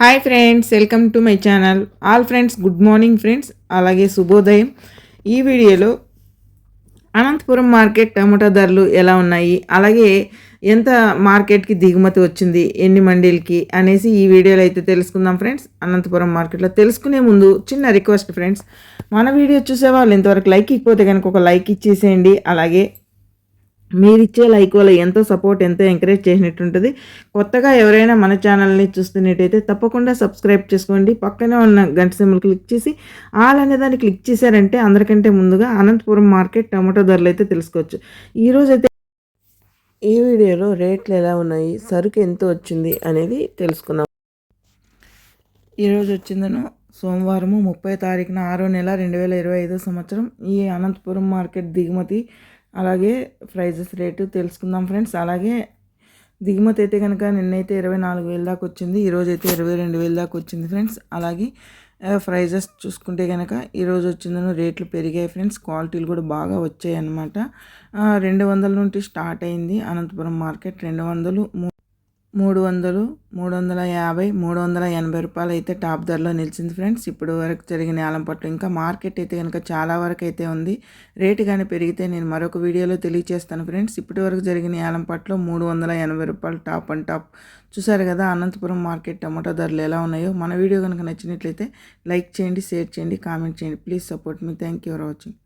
Hi friends welcome to my channel all friends good morning friends అలాగే శుభోదయం. ఈ వీడియోలో అనంతపురం మార్కెట్ టమాటా ధరలు ఎలా ఉన్నాయి? అలాగే ఎంత మార్కెట్కి దిగుమతి వచ్చింది? ఎన్ని మండీలకి? అనేసి ఈ వీడియోలో అయితే తెలుసుకుందాం ఫ్రెండ్స్ అనంతపురం మార్కెట్లో తెలుసుకునే ముందు చిన్న రిక్వెస్ట్ ఫ్రెండ్స్ మన వీడియో చూసే వాళ్ళు ఇంతవరకు లైక్ ఇకపోతే కనుక ఒక లైక్ ఇచ్చేసేయండి. అలాగే మీరు ఇచ్చే లైక్ వల్ల ఎంతో సపోర్ట్ ఎంతో ఎంకరేజ్ చేసినట్టు ఉంటుంది కొత్తగా ఎవరైనా మన ఛానల్ని చూస్తున్నట్టయితే తప్పకుండా సబ్స్క్రైబ్ చేసుకోండి. పక్కనే ఉన్న గంట సింబల్ క్లిక్ చేసి ఆల్ అనే దాన్ని క్లిక్ చేశారంటే అందరికంటే ముందుగా అనంతపురం మార్కెట్ టమాటో ధరలు అయితే తెలుసుకోవచ్చు. ఈరోజు అయితే ఈ వీడియోలో రేట్లు ఎలా ఉన్నాయి సరుకు ఎంత వచ్చింది అనేది తెలుసుకుందాం. ఈరోజు వచ్చిందను సోమవారము ముప్పై తారీఖున ఆరో నెల రెండు వేల ఇరవై ఐదో సంవత్సరం. ఈ అనంతపురం మార్కెట్ దిగుమతి అలాగే ప్రైజెస్ రేటు తెలుసుకుందాం ఫ్రెండ్స్. అలాగే దిగుమతి అయితే కనుక నిన్నైతే ఇరవై నాలుగు వేల దాకా వచ్చింది ఈరోజు అయితే ఇరవై రెండు వేల దాకా వచ్చింది ఫ్రెండ్స్. అలాగే ప్రైజెస్ చూసుకుంటే కనుక ఈరోజు వచ్చిందను రేట్లు పెరిగాయి ఫ్రెండ్స్. క్వాలిటీలు కూడా బాగా వచ్చాయి అన్నమాట రెండు వందల నుండి స్టార్ట్ అయింది అనంతపురం మార్కెట్. రెండు వందలు మూడు వందలు మూడు వందల యాభై మూడు వందల ఎనభై రూపాయలు అయితే టాప్ ధరలో నిలిచింది ఫ్రెండ్స్. ఇప్పుడు వరకు జరిగిన ఆలం పట్టు ఇంకా మార్కెట్ అయితే కనుక చాలా వరకు అయితే ఉంది. రేటు కానీ పెరిగితే నేను మరొక వీడియోలో తెలియజేస్తాను ఫ్రెండ్స్. ఇప్పటి వరకు జరిగిన ఆలం పట్టులో మూడు వందల ఎనభై రూపాయలు టాప్ అండ్ టాప్. చూసారు కదా అనంతపురం మార్కెట్ టమాటో ధరలు ఎలా ఉన్నాయో. మన వీడియో కనుక నచ్చినట్లయితే లైక్ చేయండి షేర్ చేయండి కామెంట్ చేయండి. Please support me. Thank you for watching.